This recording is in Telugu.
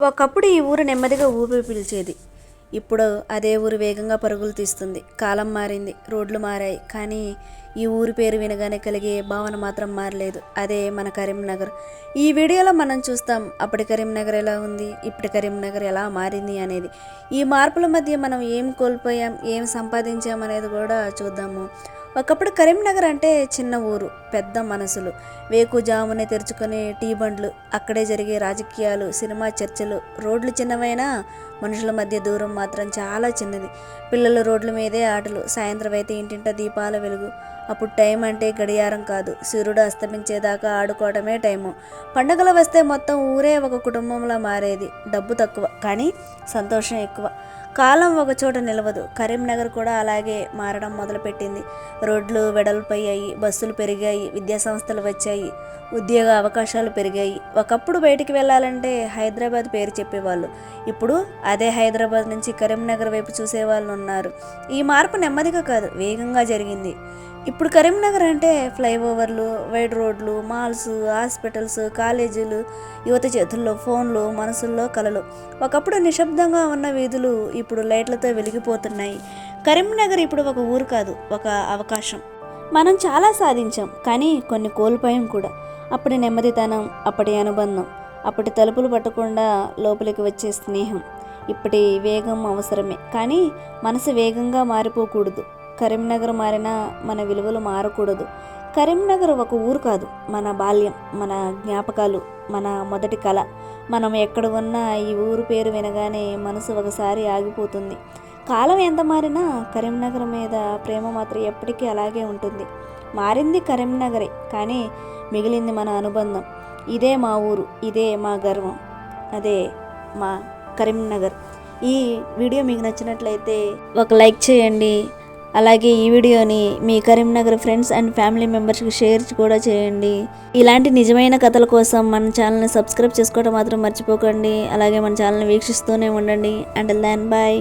ఒకప్పుడు ఈ ఊరు నెమ్మదిగా ఊపిరి పిలిచేది. ఇప్పుడు అదే ఊరు వేగంగా పరుగులు తీస్తుంది. కాలం మారింది. రోడ్లు మారాయి. కానీ ఈ ఊరి పేరు వినగానే కలిగే భావన మాత్రం మారలేదు. అదే మన కరీంనగర్. ఈ వీడియోలో మనం చూస్తాం అప్పటి కరీంనగర్ ఎలా ఉంది ఇప్పటి కరీంనగర్ ఎలా మారింది అనేది. ఈ మార్పుల మధ్య మనం ఏం కోల్పోయాం ఏం సంపాదించాం అనేది కూడా చూద్దాము. ఒకప్పుడు కరీంనగర్ అంటే చిన్న ఊరు పెద్ద మనసులు. వేకుజామునే తెరుచుకునే టీ బండ్లు అక్కడే జరిగే రాజకీయాలు సినిమా చర్చలు. రోడ్లు చిన్నవైనా మనుషుల మధ్య దూరం మాత్రం చాలా చిన్నది. పిల్లలు రోడ్ల మీదే ఆటలు. సాయంత్రం అయితే ఇంటింట దీపాల వెలుగు. అప్పుడు టైం అంటే గడియారం కాదు. సూర్యుడు అస్తమించేదాకా ఆడుకోవడమే టైము. పండగలు వస్తే మొత్తం ఊరే ఒక కుటుంబంలా మారేది. డబ్బు తక్కువ కానీ సంతోషం ఎక్కువ. కాలం ఒక చోట నిలవదు. కరీంనగర్ కూడా అలాగే మారడం మొదలుపెట్టింది. రోడ్లు వెడల్పయ్యాయి బస్సులు పెరిగాయి విద్యాసంస్థలు వచ్చాయి ఉద్యోగ అవకాశాలు పెరిగాయి. ఒకప్పుడు బయటికి వెళ్ళాలంటే హైదరాబాద్ పేరు చెప్పేవాళ్ళు. ఇప్పుడు అదే హైదరాబాద్ నుంచి కరీంనగర్ వైపు చూసేవాళ్ళు ఉన్నారు. ఈ మార్పు నెమ్మదిగా కాదు వేగంగా జరిగింది. ఇప్పుడు కరీంనగర్ అంటే ఫ్లైఓవర్లు వైడ్ రోడ్లు మాల్స్ హాస్పిటల్స్ కాలేజీలు యువత చేతుల్లో ఫోన్లు మనసుల్లో కలలు. ఒకప్పుడు నిశ్శబ్దంగా ఉన్న వీధులు ఇప్పుడు లైట్లతో వెలిగిపోతున్నాయి. కరీంనగర్ ఇప్పుడు ఒక ఊరు కాదు ఒక అవకాశం. మనం చాలా సాధించాం కానీ కొన్ని కోల్పోయాం కూడా. అప్పటి నెమ్మదితనం అప్పటి అనుబంధం అప్పటి తలుపులు పట్టకుండా లోపలికి వచ్చే స్నేహం. ఇప్పటి వేగం అవసరమే కానీ మనసు వేగంగా మారిపోకూడదు. కరీంనగర్ మారినా మన విలువలు మారకూడదు. కరీంనగర్ ఒక ఊరు కాదు మన బాల్యం మన జ్ఞాపకాలు మన మొదటి కళ మనం ఎక్కడ ఉన్నా ఈ ఊరు పేరు వినగానే మనసు ఒకసారి ఆగిపోతుంది. కాలం ఎంత మారినా కరీంనగర్ మీద ప్రేమ మాత్రం ఎప్పటికీ అలాగే ఉంటుంది. మారింది కరీంనగరే కానీ మిగిలింది మన అనుబంధం. ఇదే మా ఊరు ఇదే మా గర్వం. అదే మా కరీంనగర్. ఈ వీడియో మీకు నచ్చినట్లయితే ఒక లైక్ చేయండి. అలాగే ఈ వీడియోని మీ కరీంనగర్ ఫ్రెండ్స్ అండ్ ఫ్యామిలీ మెంబర్స్కి షేర్ కూడా చేయండి. ఇలాంటి నిజమైన కథల కోసం మన ఛానల్ని సబ్స్క్రైబ్ చేసుకోవడం మాత్రం మర్చిపోకండి. అలాగే మన ఛానల్ని వీక్షిస్తూనే ఉండండి. And than bye